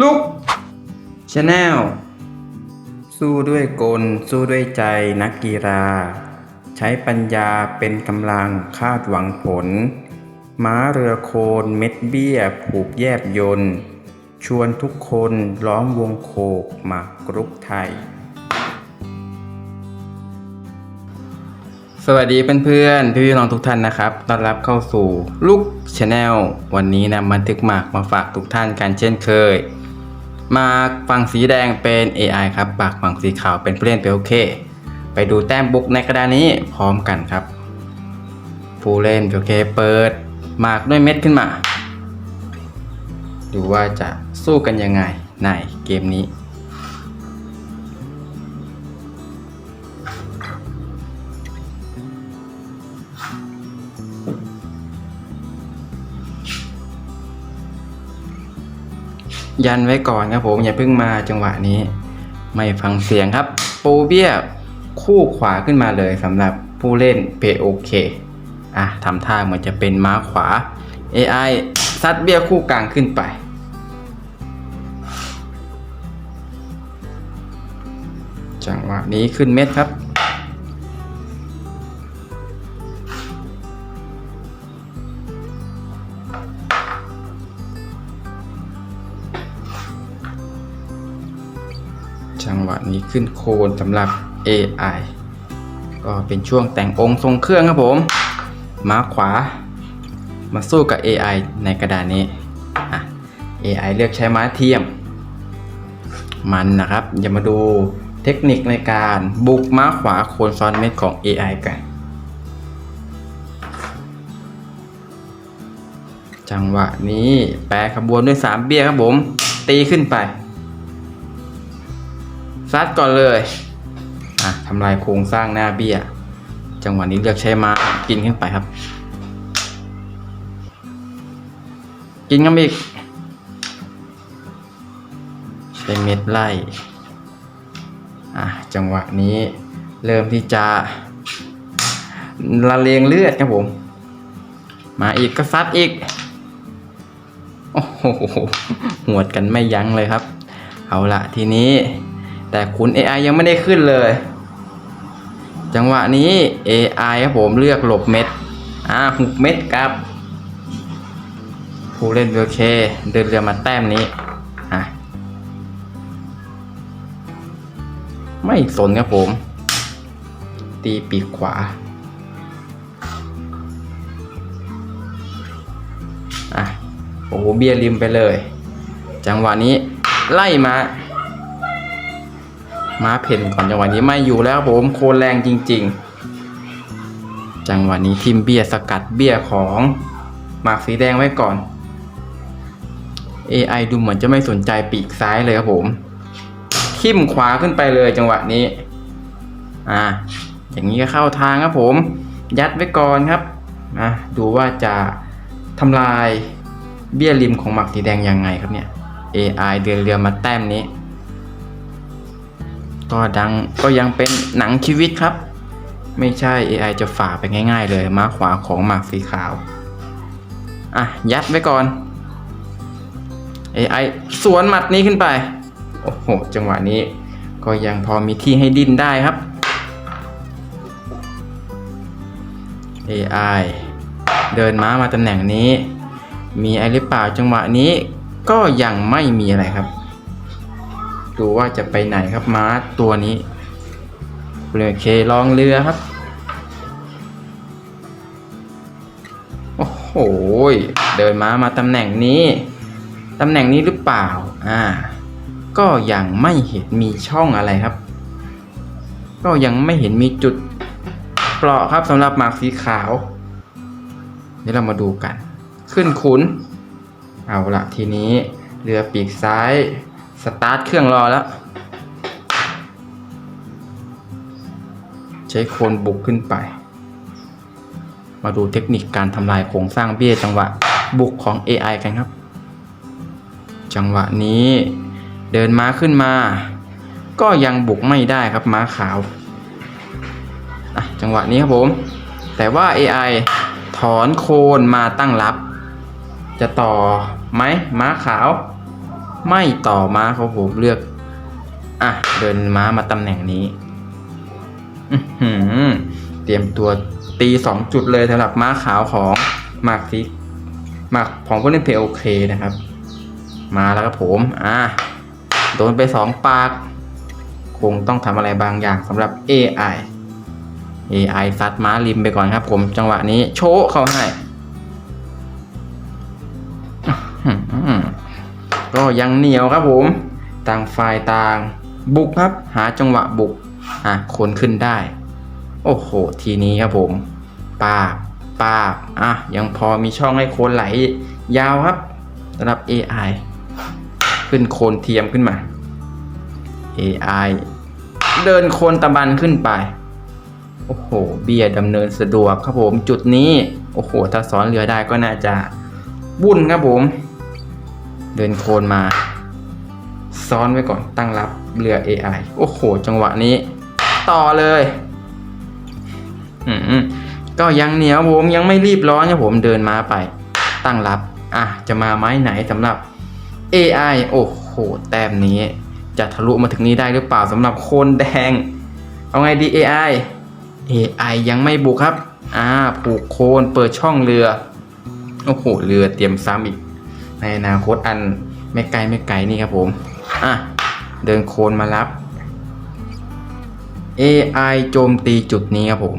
ลุกชาแนลสู้ด้วยกล สู้ด้วยใจนักกีฬา ใช้ปัญญาเป็นกำลังคาดหวังผล ม้าเรือโคนเม็ดเบี้ย ผูกแยบยนต์ชวนทุกคนล้อมวงโคกมากรุกไทย สวัสดีเพื่อนๆ พี่พี่น้องทุกท่านนะครับ ต้อนรับเข้าสู่ลูกชาแนลวันนี้นะบันทึกหมากมาฝากทุกท่านกันเช่นเคย มากฝั่งสีแดงเป็น AI ครับปากฝั่งสีขาวเป็นผู้เล่นเปโอเค ไปดูแต้มบุกในกระดานนี้พร้อมกันครับ ผู้เล่นเปโอเคเปิดหมากด้วยเม็ดขึ้นมา ดูว่าจะสู้กันยังไงในเกมนี้ ยันไว้ก่อนครับผมอย่าเพิ่งมาจังหวะนี้ ไม่ฟังเสียงครับ ปูเบี้ยคู่ขวาขึ้นมาเลยสำหรับผู้เล่นเปโอเคอะทำท่าเหมือนจะเป็นม้าขวา AI ซัดเบี้ยคู่กลางขึ้นไป จังหวะนี้ขึ้นเม็ดครับ จังหวะนี้ขึ้นโคนสำหรับ AI ก็เป็นช่วงแต่งองค์ทรงเครื่องครับผมม้าขวา มาสู้กับ AI ในกระดานนี้อะ AI เลือกใช้ม้าเทียม มันนะครับอย่ามาดูเทคนิคในการบุกม้าขวาโคนซ้อนเม็ดของ AI กันจังหวะนี้แปรขบวนด้วย 3 เบี้ยครับผม ตีขึ้นไป ซัดก่อนเลยอะทำลายโครงสร้างหน้าเบี้ย จังหวะนี้เลือกใช้มากินขึ้นไปครับ กินกันอีกใช้เม็ดไล่อะจังหวะนี้เริ่มที่จะละเลงเลือดครับผม มาอีกก็ซัดอีก โอ้โหหวดกันไม่ยั้งเลยครับ เอาละทีนี้ แต่คุณ AI ยังไม่ได้ขึ้นเลย จังหวะนี้ AI ครับผมเลือกหลบเม็ด อ่าหุกเม็ดครับ ผู้เล่นโอเค เดินเรือมาแต้มนี้ อะ ไม่สนครับผม ตีปีกขวา อะ โอ้โหเบียร์ริมไปเลย จังหวะนี้ไล่มา ม้าเพ่นก่อนจังหวะนี้ไม่อยู่แล้วครับผมโคนแรงจริง ๆ จังหวะนี้ทิมเบียสกัดเบียของหมากสีแดงไว้ก่อน AI ดูเหมือนจะไม่สนใจปีกซ้ายเลยครับผมทิมขวาขึ้นไปเลยจังหวะนี้ อ่า อย่างนี้ก็เข้าทางครับผม ยัดไว้ก่อนครับอะดูว่าจะทำลายเบี้ยริมของหมากสีแดงยังไงครับเนี่ย AI เดินเรือมาแต้มนี้ ก็ดังก็ยังเป็นหนังชีวิตครับ ไม่ใช่ AI จะฝ่าไปง่าย ๆ เลยม้าขวาของหมากสีขาว อะ ยัดไว้ก่อน AI สวนหมัดนี้ขึ้นไป โอ้โห จังหวะนี้ ก็ยังพอมีที่ให้ดิ้นได้ครับ AI เดินม้ามาตำแหน่งนี้ มีอะไรหรือเปล่าจังหวะนี้ก็ยังไม่มีอะไรครับ ดูว่าจะไปไหนครับม้าตัวนี้เรือเคลองเรือครับ โอ้โหเดินม้ามาตำแหน่งนี้ ตำแหน่งนี้หรือเปล่า อ่า ก็ยังไม่เห็นมีช่องอะไรครับ ก็ยังไม่เห็นมีจุดเปราะครับสำหรับหมากสีขาวเดี๋ยวเรามาดูกัน ขึ้นขุน เอาละทีนี้เรือปีกซ้าย สตาร์ทเครื่องรอแล้ว ใช้โคนบุกขึ้นไป มาดูเทคนิคการทำลายโครงสร้างเบี้ยจังหวะบุกของ AI กันครับ จังหวะนี้เดินม้าขึ้นมา ก็ยังบุกไม่ได้ครับม้าขาวจังหวะนี้ครับผม แต่ว่า AI ถอนโคนมาตั้งรับ จะต่อไหมม้าขาว ไม่ต่อม้าครับผมเลือก อะ เดินม้ามาตำแหน่งนี้เตรียมตัวตีสองจุดเลยสำหรับม้าขาวของมาร์คซิมาร์คของผู้เล่นเพลโอเคนะครับ มาแล้วครับผม อะโดนไปสองปาก คงต้องทำอะไรบางอย่างสำหรับ AI AI ซัดม้าริมไปก่อนครับผมจังหวะนี้ โชว์เข้าให้ ก็ยังเหนียวครับผม ต่างฝ่ายต่าง บุกครับ หาจังหวะบุกอะคนขึ้นได้ โอ้โห ทีนี้ครับผมปาบปาบอะยังพอมีช่องให้โคนไหล ยาวครับสำหรับ AI ขึ้นโคนเทียมขึ้นมา AI เดินโคนตะบันขึ้นไป โอ้โห เบียร์ดำเนินสะดวกครับผม จุดนี้ โอ้โห ถ้าซ้อนเรือได้ก็น่าจะบุ่นครับผม เดินโคนมา ซ้อนไว้ก่อนตั้งรับเรือ AI โอ้โห จังหวะนี้ ต่อเลยอืมก็ยังเหนียวผมยังไม่รีบร้อนครับผมเดินมาไป ตั้งรับอะจะมาไม้ไหนสำหรับ AI โอ้โห แต้มนี้ จะทะลุมาถึงนี้ได้หรือเปล่าสำหรับโคนแดง เอาไงดี AI AI ยังไม่บุกครับ อ่า ผูกโคนเปิดช่องเรือ โอ้โห เรือเตรียมซ้ำอีก ในอนาคตอันไม่ไกลไม่ไกลนี่ครับผม อะ เดินโคนมารับ AI โจมตีจุดนี้ครับผม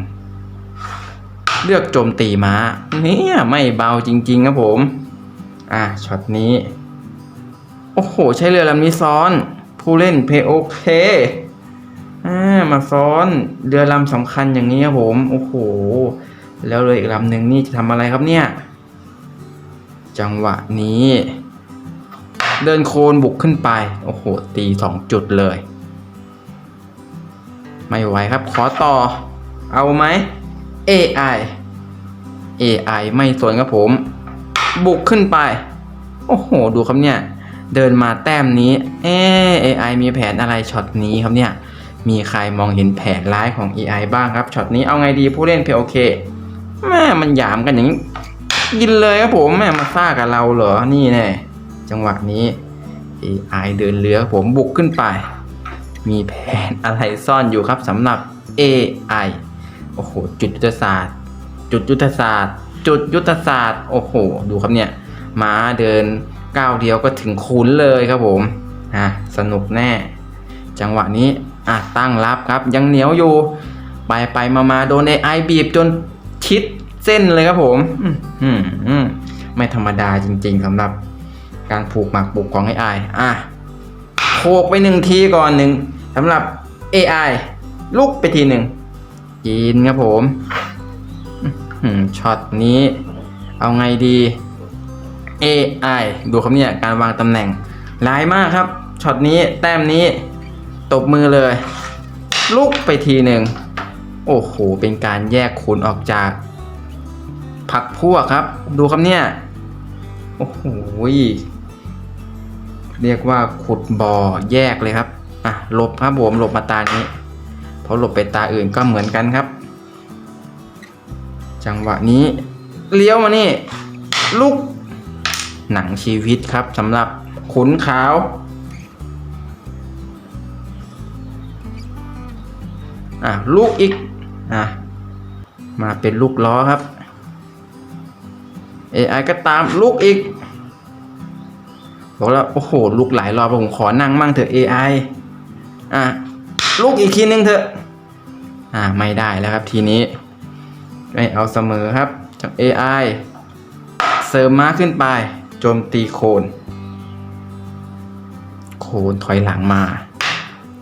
เลือกโจมตีม้า เนี่ยไม่เบาจริง ๆ ครับผม อะช็อตนี้ โอ้โห ใช้เรือลำนี้ซ้อน ผู้เล่นเพโอเคอ่ามาซ้อนเรือลำสำคัญอย่างนี้ครับผม โอ้โห แล้วเรืออีกลำหนึ่งนี่จะทำอะไรครับเนี่ย จังหวะนี้ เดินโคนบุกขึ้นไป โอ้โห ตีสองจุดเลย ไม่ไหวครับ ขอต่อ เอาไหม AI AI ไม่สนครับผม บุกขึ้นไป โอ้โห ดูครับเนี่ย เดินมาแต้มนี้ เอ AI มีแผนอะไรช็อตนี้ครับเนี่ย มีใครมองเห็นแผนร้ายของ AI บ้างครับช็อตนี้เอาไงดีผู้เล่นเพโอเคแม่มันหยามกันอย่างนี้ กินเลยครับผมแม่มาซ่ากับเราเหรอ นี่แน่จังหวะนี้ AI เดินเรือผมบุกขึ้นไป มีแผนอะไรซ่อนอยู่ครับสำหรับ AI โอ้โห จุดยุทธศาสตร์ จุดยุทธศาสตร์ จุดยุทธศาสตร์ โอ้โห ดูครับเนี่ย ม้าเดินก้าวเดียวก็ถึงขุนเลยครับผมอะสนุกแน่ จังหวะนี้อะตั้งรับครับ ยังเหนียวอยู่ ไปไปมามาโดน AI บีบจนชิด ส้นเลยครับผมอืมอืมอืมไม่ธรรมดาจริงๆสำหรับการผูกหมักปลุกของ AI อะโขกไปหนึ่งทีก่อนหนึ่งสำหรับ AI ลุกไปทีหนึ่งยินครับผมอื้อหือช็อตนี้เอาไงดี AI ดูครับเนี่ยการวางตำแหน่งร้ายมากครับช็อตนี้แต้มนี้ตบมือเลย ลุกไปทีหนึ่งโอ้โห เป็นการแยกขุนออกจาก พักพวกครับ ดูครับเนี่ย โอ้โหเรียกว่าขุดบ่อแยกเลยครับ อะหลบครับผมหลบมาตานี้เพราะหลบไปตาอื่นก็เหมือนกันครับ จังหวะนี้เลี้ยวมานี่ลุกหนังชีวิตครับสำหรับขุนขาวอะลูกอีกอะมาเป็นลูกล้อครับ AI ก็ตามลูกอีก บอกแล้ว โอ้โหลูกหลายรอบผมขอนั่งมั่งเถอะ AI อะลูกอีกทีนึงเถอะ อ่าไม่ได้แล้วครับทีนี้ไม่เอาเสมอครับจาก AI เสริมม้าขึ้นไปโจมตีโคน โคนถอยหลังมา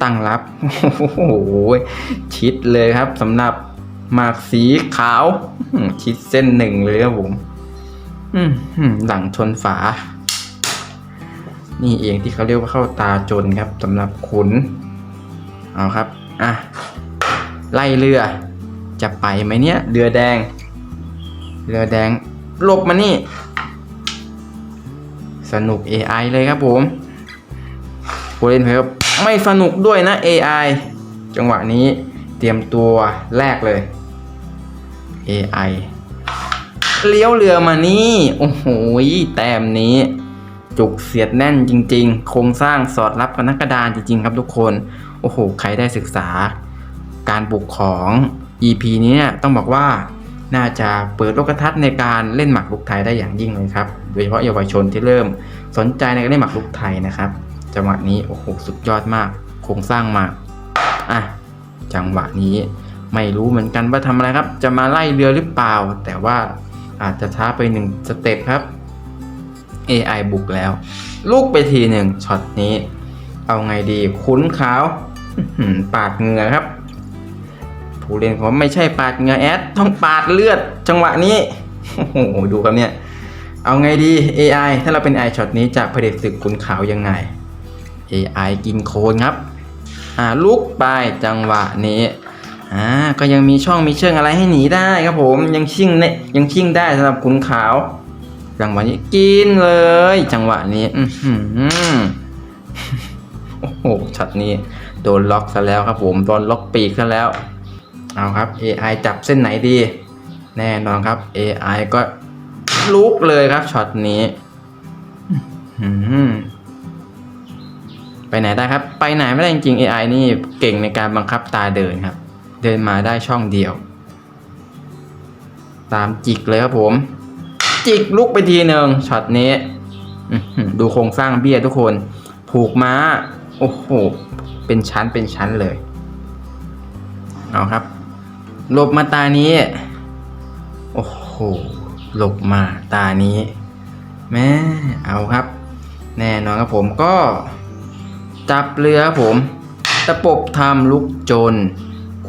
ตั้งรับ โอ้โห ชิดเลยครับสำหรับหมากสีขาว ชิดเส้นหนึ่งเลยครับผม อืมหลังชนฝา นี่เองที่เขาเรียกว่าเข้าตาจนครับสำหรับขุน เอาครับ อะ ไล่เรือ จะไปไหมเนี่ย เรือแดง เรือแดงหลบมานี่ สนุก AI เลยครับผมผู้เล่นเพลย์ไม่สนุกด้วยนะ AI จังหวะนี้เตรียมตัวแรกเลย AI เลี้ยวเรือมานี่ โอ้โหแต้มนี้ จุกเสียดแน่นจริง ๆ โครงสร้างสอดรับกับนักกระดานจริง ๆ ครับทุกคน โอ้โห ใครได้ศึกษา การบุกของ EP นี้เนี่ยต้องบอกว่าน่าจะเปิดโลกทัศน์ในการเล่นหมากรุกไทยได้อย่างยิ่งเลยครับ โดยเฉพาะเยาวชนที่เริ่มสนใจในการเล่นหมากรุกไทยนะครับ จังหวะนี้โอ้โหสุดยอดมาก โครงสร้างมากอะจังหวะนี้ ไม่รู้เหมือนกันว่าทำอะไรครับ จะมาไล่เรือหรือเปล่า แต่ว่า อาจจะช้าไปหนึ่งสเต็ปครับ AI บุกแล้ว ลูกไปทีหนึ่งช็อตนี้ เอาไงดีขุนขาวปาดเหงื่อครับ ผู้เล่นผมไม่ใช่ปาดเหงื่อแอดต้องปาดเลือด จังหวะนี้โอ้โหดูครับเนี่ย เอาไงดี AI ถ้าเราเป็น AI ช็อตนี้จะเผด็จศึกขุนขาวยังไง AI กินโคนครับ อ่าลุกไปจังหวะนี้ อ่าก็ยังมีช่องมีเชิงอะไรให้หนีได้ครับผมยังชิ่งเนี่ยยังชิ่งได้สำหรับขุนขาวจังหวะนี้กินเลย จังหวะนี้อือหือโอ้โหช็อตนี้โดนล็อกซะแล้วครับผมโดนล็อกปีกซะแล้วเอาครับ AI จับเส้นไหนดี แน่นอนครับ AI ก็ลุกเลยครับช็อตนี้ไปไหนได้ครับ ไปไหนไม่ได้จริงๆ AI นี่เก่งในการบังคับตาเดินครับ เดินมาได้ช่องเดียว ตามจิกเลยครับผม จิกลุกไปทีหนึ่งช็อตนี้ ดูโครงสร้างเบี้ยทุกคน ผูกม้า โอ้โห เป็นชั้นเป็นชั้นเลย เอาครับ หลบมาตานี้ โอ้โห หลบมาตานี้แม่เอาครับ แน่นอนครับผมก็ จับเรือครับผม ตะปบทำลุกจร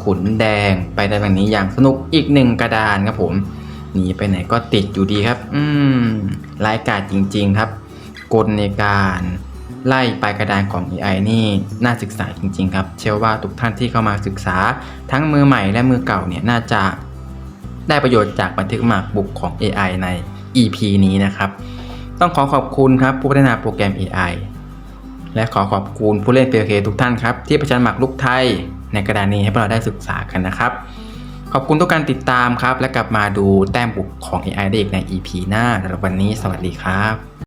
ขุนแดงไปได้แบบนี้อย่างสนุกอีกหนึ่งกระดานครับผมหนีไปไหนก็ติดอยู่ดีครับ อืมรายการจริง ๆ ครับกลในการไล่ปลายกระดานของ AI นี่น่าศึกษาจริง ๆ ครับ เชื่อว่าทุกท่านที่เข้ามาศึกษาทั้งมือใหม่และมือเก่าเนี่ยน่าจะได้ประโยชน์จากบันทึกหมากบุกของ AI ใน EP นี้นะครับ ต้องขอขอบคุณครับผู้พัฒนาโปรแกรม AI และขอขอบคุณผู้เล่น PLK ทุกท่านครับที่ประชันหมากลุกไทย ในกระดานนี้ให้พวกเราได้ศึกษากันนะครับ ขอบคุณทุกการติดตามครับ และกลับมาดูแต้มบุกของ AI ได้อีกใน EP หน้าสำหรับวันนี้สวัสดีครับ